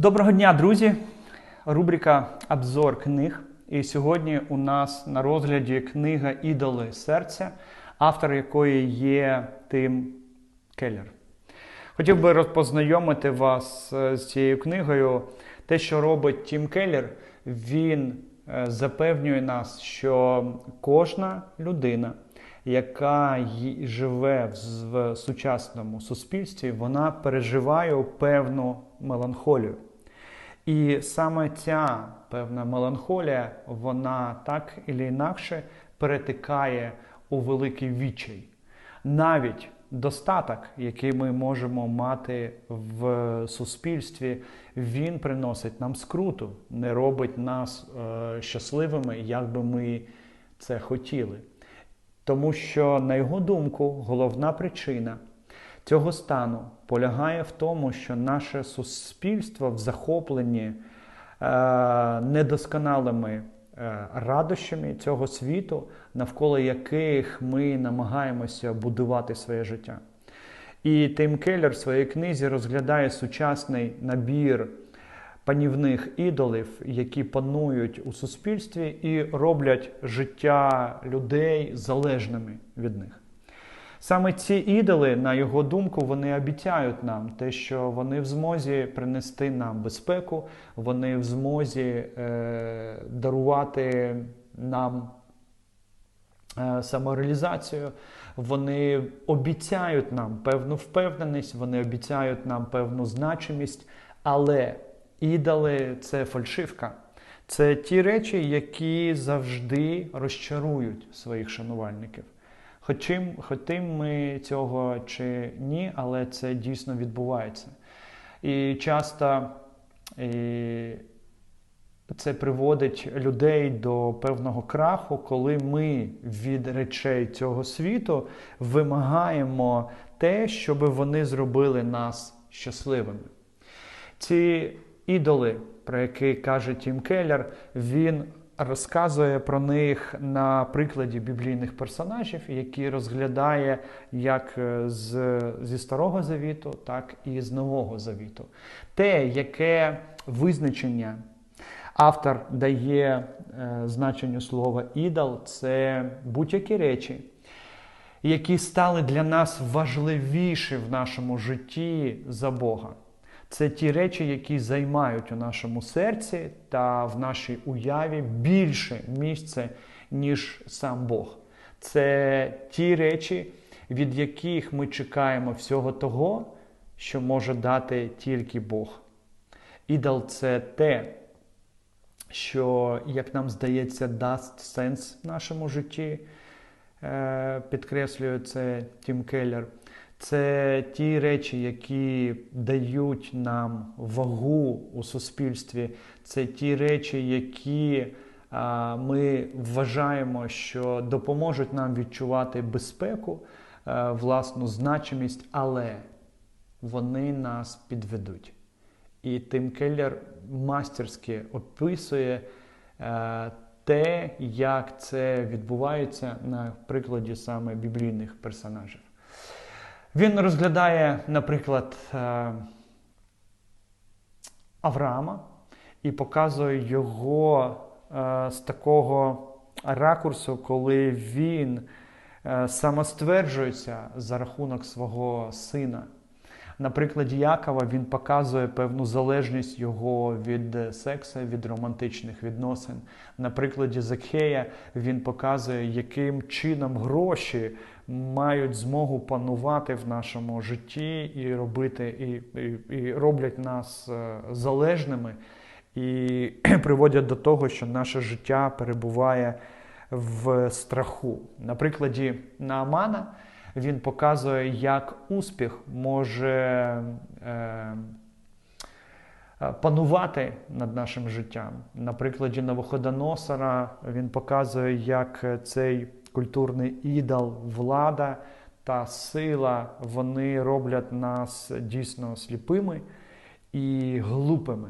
Доброго дня, друзі! Рубрика Обзор книг. І сьогодні у нас на розгляді книга Ідоли серця, автор якої є Тим Келлер. Хотів би розпознайомити вас е, з цією книгою. Те, що робить Тім Келлер, він е, запевнює нас, що кожна людина, яка живе в сучасному суспільстві, вона переживає певну меланхолію. І саме ця певна меланхолія, вона так і інакше перетикає у великий відчай. Навіть достаток, який ми можемо мати в суспільстві, він приносить нам скруту, не робить нас е, щасливими, як би ми це хотіли. Тому що, на його думку, головна причина цього стану полягає в тому, що наше суспільство в захопленні е, недосконалими е, радощами цього світу, навколо яких ми намагаємося будувати своє життя. І Тим Келлер в своїй книзі розглядає сучасний набір панівних ідолів, які панують у суспільстві і роблять життя людей залежними від них. Саме ці ідоли, на його думку, вони обіцяють нам те, що вони в змозі принести нам безпеку, вони в змозі е, дарувати нам е, самореалізацію, вони обіцяють нам певну впевненість, вони обіцяють нам певну значимість, але ідоли це фальшивка. Це ті речі, які завжди розчарують своїх шанувальників. Хочим, хотим ми цього чи ні, але це дійсно відбувається. І часто і це приводить людей до певного краху, коли ми від речей цього світу вимагаємо те, щоб вони зробили нас щасливими. Ці ідоли, про які каже Тім Келлер, він розказує про них на прикладі біблійних персонажів, які розглядає як е, з, зі Старого Завіту, так і з Нового Завіту. Те, яке визначення автор дає е, значенню слова ідол, це будь-які речі, які стали для нас важливіші в нашому житті за Бога. Це ті речі, які займають у нашому серці та в нашій уяві більше місце, ніж сам Бог. Це ті речі, від яких ми чекаємо всього того, що може дати тільки Бог. Ідол це те, що, як нам здається, дасть сенс в нашому житті, е, підкреслює це Тім Келлер. Це ті речі, які дають нам вагу у суспільстві. Це ті речі, які а, ми вважаємо, що допоможуть нам відчувати безпеку, а, власну значимість, але вони нас підведуть. І Тим Келлер мастерськи описує е, те, як це відбувається на прикладі саме біблійних персонажів. Він розглядає, наприклад, е, Авраама і показує його е, з такого ракурсу, коли він е, самостверджується за рахунок свого сина. На прикладі Якова він показує певну залежність його від сексу, від романтичних відносин. На прикладі Закхея він показує, яким чином гроші мають змогу панувати в нашому житті і робити, і, і, і роблять нас е, залежними, і приводять до того, що наше життя перебуває в страху. На прикладі Наамана він показує, як успіх може е, панувати над нашим життям. На прикладі Навуходоносора він показує, як цей культурний ідол, влада та сила вони роблять нас дійсно сліпими і глупими.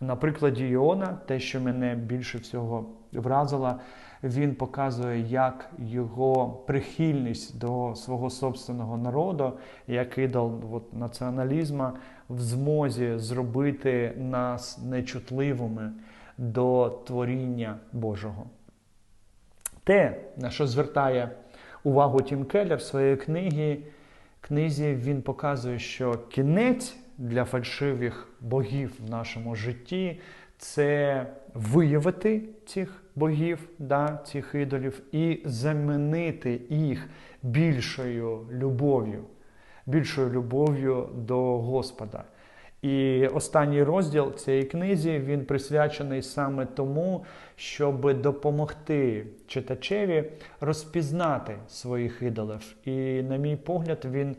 На прикладі Іона, те, що мене більше всього вразило, він показує, як його прихильність до свого собственного народу, як ідол от, націоналізму, в змозі зробити нас нечутливими до творіння Божого. Те, на що звертає увагу Тім Келлер в своїй книгі, книзі, він показує, що кінець для фальшивих богів в нашому житті це виявити цих богів, да, цих ідолів, і замінити їх більшою любов'ю, більшою любов'ю до Господа. І останній розділ цієї книзі він присвячений саме тому, щоб допомогти читачеві розпізнати своїх ідолів. І, на мій погляд, він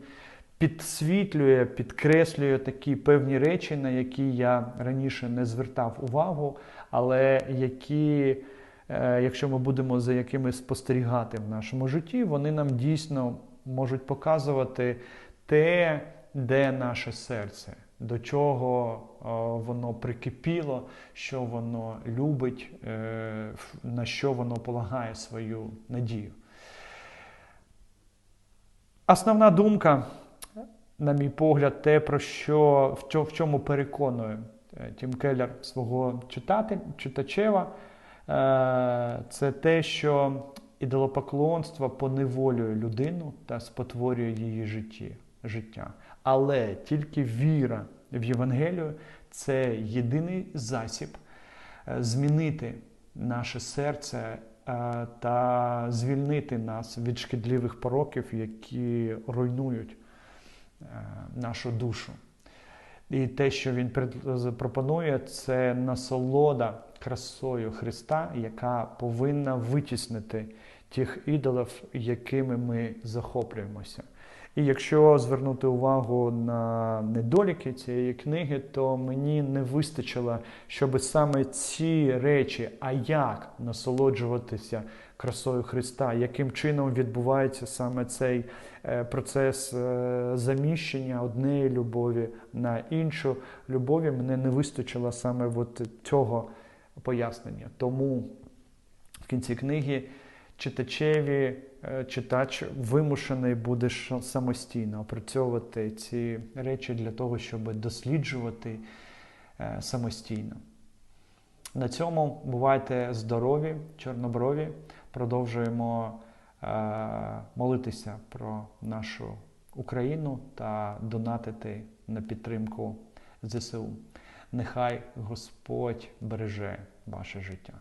підсвітлює, підкреслює такі певні речі, на які я раніше не звертав увагу, але які, е, якщо ми будемо за якими спостерігати в нашому житті, вони нам дійсно можуть показувати те, де наше серце до чого воно прикипіло, що воно любить, е, на що воно полагає свою надію. Основна думка, на мій погляд, те, про що, в чому переконує е, Тім Келлер свого читати, читачева, е, це те, що ідолопоклонство поневолює людину та спотворює її життя. Але тільки віра в Євангелію це єдиний засіб е, змінити наше серце та звільнити нас від шкідливих пороків, які руйнують нашу душу. І те, що він пропонує, це насолода красою Христа, яка повинна витіснити тих ідолів, якими ми захоплюємося. І якщо звернути увагу на недоліки цієї книги, то мені не вистачило, щоб саме ці речі, а як насолоджуватися красою Христа, яким чином відбувається саме цей е, процес е, заміщення однієї любові на іншу любові, мене не вистачило саме от цього пояснення. Тому в кінці книги читачеві. Е, читач вимушений буде самостійно опрацьовувати ці речі для того, щоб досліджувати самостійно. На цьому бувайте здорові, чорноброві. Продовжуємо е, молитися про нашу Україну та донатити на підтримку ЗСУ. Нехай Господь береже ваше життя.